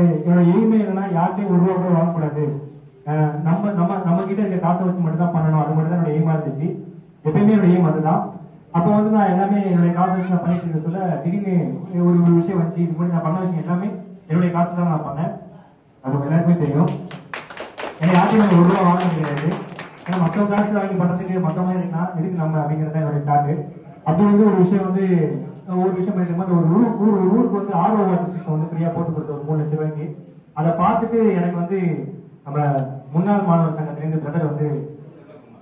என்னோட எய்மே யார்கிட்டயும் ஒரு ரூபா கூட வாங்கக்கூடாது. நம்ம நம்ம நம்ம கிட்ட இருக்க காசை வச்சு மட்டும் தான் பண்ணணும். அது மட்டும் தான் என்னோட எய்மா இருந்துச்சு. எப்பயுமே என்னோட எய்ம் அதுதான். அப்போ வந்து நான் எல்லாமே என்னுடைய காசை வச்சு நான் பண்ணிட்டு இருக்க சொல்ல திடீர்னு ஒரு ஒரு விஷயம் வந்துச்சு. இது மாதிரி நான் பண்ண விஷயம் எல்லாமே என்னுடைய காசு தான் நான் பண்ணேன். அது எல்லாருக்குமே தெரியும். ஏன்னா யார்ட்டையும் ஒரு ரூபா வாங்க முடியாது ஏன்னா மற்றவங்க காசு வாங்கி பண்றதுக்கு மற்றவங்க இருக்கலாம் எதுக்கு நம்ம அப்படிங்கிறது தான் என்னுடைய தாட்டு அப்படி வந்து ஒரு விஷயம் வந்து ஒரு விஷயம் பண்ணிட்டு ஒரு ஊர் ஊர் ஒரு ஊருக்கு வந்து ஆர்வ வாட்டர் சிஸ்டம் வந்து ஃப்ரீயா போட்டு கொடுத்த ஒரு மூணு லட்சம் ரூபாய்க்கு அதை பார்த்துட்டு எனக்கு வந்து நம்ம முன்னாள் மாணவர் சங்கத்திலேருந்து பிரதர் வந்து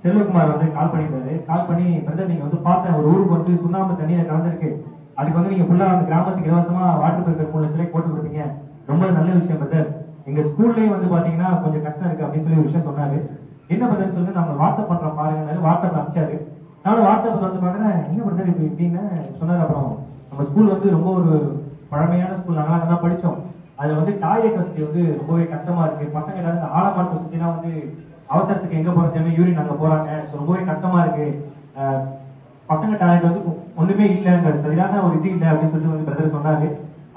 செல்வகுமார் வந்து கால் பண்ணியிருந்தாரு கால் பண்ணி பிரதர் நீங்க வந்து பார்த்தேன் ஒரு ஊருக்கு வந்து சுண்ணாம்பு தண்ணியில கலந்துருக்கு. அதுக்கு வந்து நீங்க ஃபுல்லா அந்த கிராமத்துக்கு இலவசமா வாட்டர் பில்டர் மூணு லட்ச போட்டு கொடுத்தீங்க. ரொம்ப நல்ல விஷயம் பிரதர் எங்க ஸ்கூல்லயும் வந்து பாத்தீங்கன்னா கொஞ்சம் கஷ்டம் இருக்கு அப்படின்னு சொல்லி ஒரு விஷயம் சொன்னாரு. என்ன பிரதர் சொல்லி நம்ம வாட்ஸ்அப் பண்றோம் பாருங்க வாட்ஸ்அப் அனுப்பிச்சாரு. நானும் வாட்ஸ்அப் வந்து பாக்குறேன் என்ன பிரதர் இப்படி இப்படின்னு சொன்னார் அப்புறம் நம்ம ஸ்கூல் வந்து ரொம்ப ஒரு பழமையான ஸ்கூல் நாங்களாம் அங்க தான் படிச்சோம். அதுல வந்து டாய்லெட் வசதி வந்து ரொம்பவே கஷ்டமா இருக்கு. பசங்க எல்லாரும் இந்த ஆழமான வசதினா வந்து அவசரத்துக்கு எங்க போறதுமே யூரின் அங்க போறாங்க. ஸோ ரொம்பவே கஷ்டமா இருக்கு. பசங்க டாய்லெட் வந்து ஒண்ணுமே இல்லைங்க சரியான ஒரு இது இல்லை அப்படின்னு சொல்லிட்டு வந்து பிரதர் சொன்னாரு.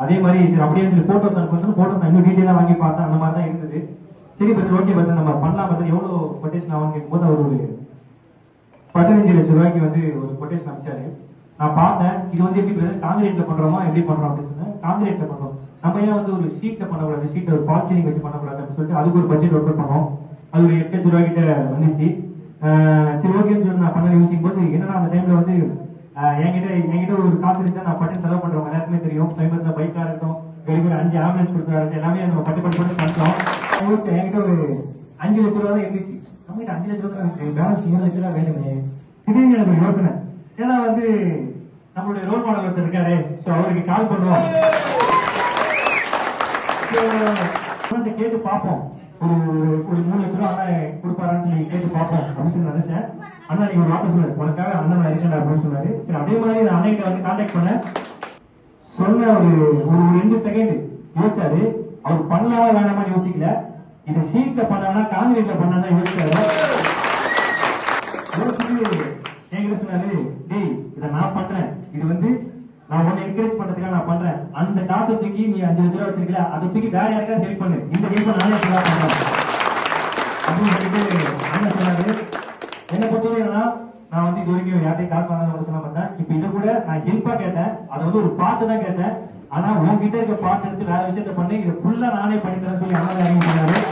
அதே மாதிரி சரி அப்படியே சொல்லி. போட்டோஸ் அனுப்புறது போட்டோஸ் இன்னும் டீட்டெயிலாக வாங்கி பார்த்தேன். அந்த மாதிரி தான் இருந்தது. சரி பிரதர் ஓகே பிரதர். நம்ம பண்ணலாம் பிரதர். எவ்வளோ கொட்டேஷன் ஆகும் கேட்கும்போது அவர் ஒரு பதினஞ்சு லட்சம் ரூபாய்க்கு வந்து ஒரு கொட்டேஷன் அமைச்சாரு நான் பார்த்தேன் இது வந்து எப்படி காங்கிரீட்ல பண்றோமா எப்படி பண்றோம் அப்படின்னு சொன்னேன். காங்கிரீட்ல பண்றோம். நம்ம ஏன் வந்து ஒரு ஷீட்ல பண்ணக்கூடாது? ஷீட்ல ஒரு பால் சீலிங் வச்சு பண்ணக்கூடாது அப்படின்னு சொல்லிட்டு அதுக்கு ஒரு பட்ஜெட் ஒர்க் பண்ணோம். அது ஒரு எட்டு லட்சம் ரூபாய் கிட்ட வந்துச்சு. ஆஹ் சரி ஓகேன்னு சொல்லி நான் பண்ண யோசிக்கும் போது என்னன்னா அந்த டைம்ல வந்து என்கிட்ட என்கிட்ட ஒரு காசு இருந்தா நான் பட்டு செலவு பண்றவங்க எல்லாருக்குமே தெரியும். சமீபத்தில் பைக்கா இருக்கட்டும் வெளியே அஞ்சு ஆம்புலன்ஸ் கொடுத்தாரு எல்லாமே நம்ம பட்டு பட்டு பட்டு பண்ணிட்டோம் என்கிட்ட ஒரு அஞ்சு லட்ச ரூபா தான் இருந்துச்சு. வந்து அஞ்சு லட்ச ரூபாய் இருக்கு பேலன்ஸ் ஏழு லட்ச ரூபா வேணுமே. திடீர்னு எனக்கு யோசனை. ஏன்னா வந்து நம்மளுடைய ரோல் மாடல் ஒருத்தர் இருக்காரு. ஸோ அவருக்கு கால் பண்ணுவோம். கேட்டு பார்ப்போம். ஒரு ஒரு- ஒரு மூணு லட்ச ரூபா அண்ணன் கொடுப்பாரான்னு சொல்லி கேட்டு பார்ப்போம். அப்படின்னு சொல்லி நினைச்சேன். அண்ணா நீங்க ஒரு வார்த்தை சொன்னாரு உனக்காக அண்ணன் நான் இருக்கேன் அப்படின்னு சொன்னாரு. சரி அதே மாதிரி நான் அண்ணன் வந்து கான்டாக்ட் பண்ணேன். சொன்ன ஒரு ஒரு ரெண்டு செகண்ட் யோசிச்சாரு. அவர் பண்ணலாமா வேணாமான்னு யோசிக்கல. இதை சீட்ல பண்ணா காங்கிரீட்ல பண்ணா யோசிச்சாரு என்கிட்ட சொன்னாரு? டேய் இதை நான் பண்றேன். இது வந்து நான் உன்னை என்கரேஜ் பண்றதுக்காக நான் பண்றேன். அந்த காசை தூக்கி நீ அஞ்சு லட்ச ரூபா வச்சிருக்கல அதை தூக்கி வேற யாருக்கா ஹெல்ப் பண்ணு. இந்த ஹெல்ப் நானே பண்றேன். அப்படின்னு சொல்லிட்டு அண்ணன் சொன்னாரு. என்னை பொறுத்தவரை என்னன்னா நான் வந்து இது வரைக்கும் யார்ட்டையும் காசு வாங்க சொல்ல மாட்டேன் இப்ப இதை கூட நான் ஹெல்ப்பா கேட்டேன். அதை வந்து ஒரு பாட்டு தான் கேட்டேன். ஆனா உங்ககிட்ட இருக்க பாட்டு எடுத்து வேற விஷயத்த பண்ணி. இதை ஃபுல்லா நானே பண்ணித்தரேன் சொல்லி அண்ணன் இறங்கி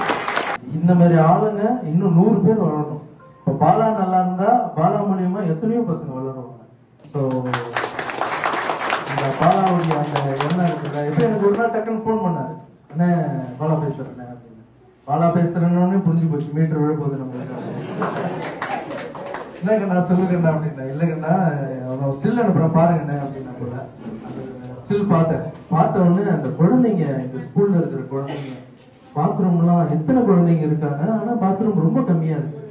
இந்த மாதிரி ஆளுங்க இன்னும் நூறு பேர் வளரணும் இப்போ பாலா நல்லா இருந்தா பாலா மூலியமா எத்தனையோ பசங்க வளருவாங்க. ஸோ இந்த பாலாவுடைய அந்த என்ன இருக்குல்ல இப்போ எனக்கு ஒரு நாள் டக்குன்னு ஃபோன் பண்ணாரு. அண்ணே பாலா பேசுறேன் அப்படின்னு. பாலா பேசுறேன்னு புரிஞ்சு போச்சு மீட்டர் விழ போகுது நம்மளுக்கு. இல்லைங்க நான் சொல்லுங்கண்ணா அப்படின்னா இல்லைங்கண்ணா அவன் ஸ்டில் அனுப்புறேன் பாருங்கண்ணே அப்படின்னா கூட. ஸ்டில் பார்த்தேன் பார்த்த உடனே அந்த குழந்தைங்க இந்த ஸ்கூல்ல இருக்கிற குழந்தைங்க பாத்ரூம்லாம் எத்தனை குழந்தைங்க இருக்காங்க? ஆனா பாத்ரூம் ரொம்ப கம்மியா இருக்கு.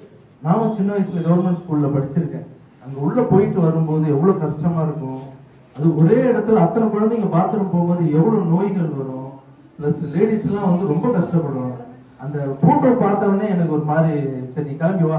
நானும் சின்ன வயசுல கவர்மெண்ட் ஸ்கூல்ல படிச்சிருக்கேன். அங்க உள்ள போயிட்டு வரும்போது எவ்வளவு கஷ்டமா இருக்கும்? அது ஒரே இடத்துல அத்தனை குழந்தைங்க பாத்ரூம் போகும்போது எவ்வளவு நோய்கள் வரும்? பிளஸ் லேடிஸ் எல்லாம் வந்து ரொம்ப கஷ்டப்படுவாங்க. அந்த போட்டோ பார்த்தவொடனே எனக்கு ஒரு மாதிரி சரி நீ கிளம்பி வா.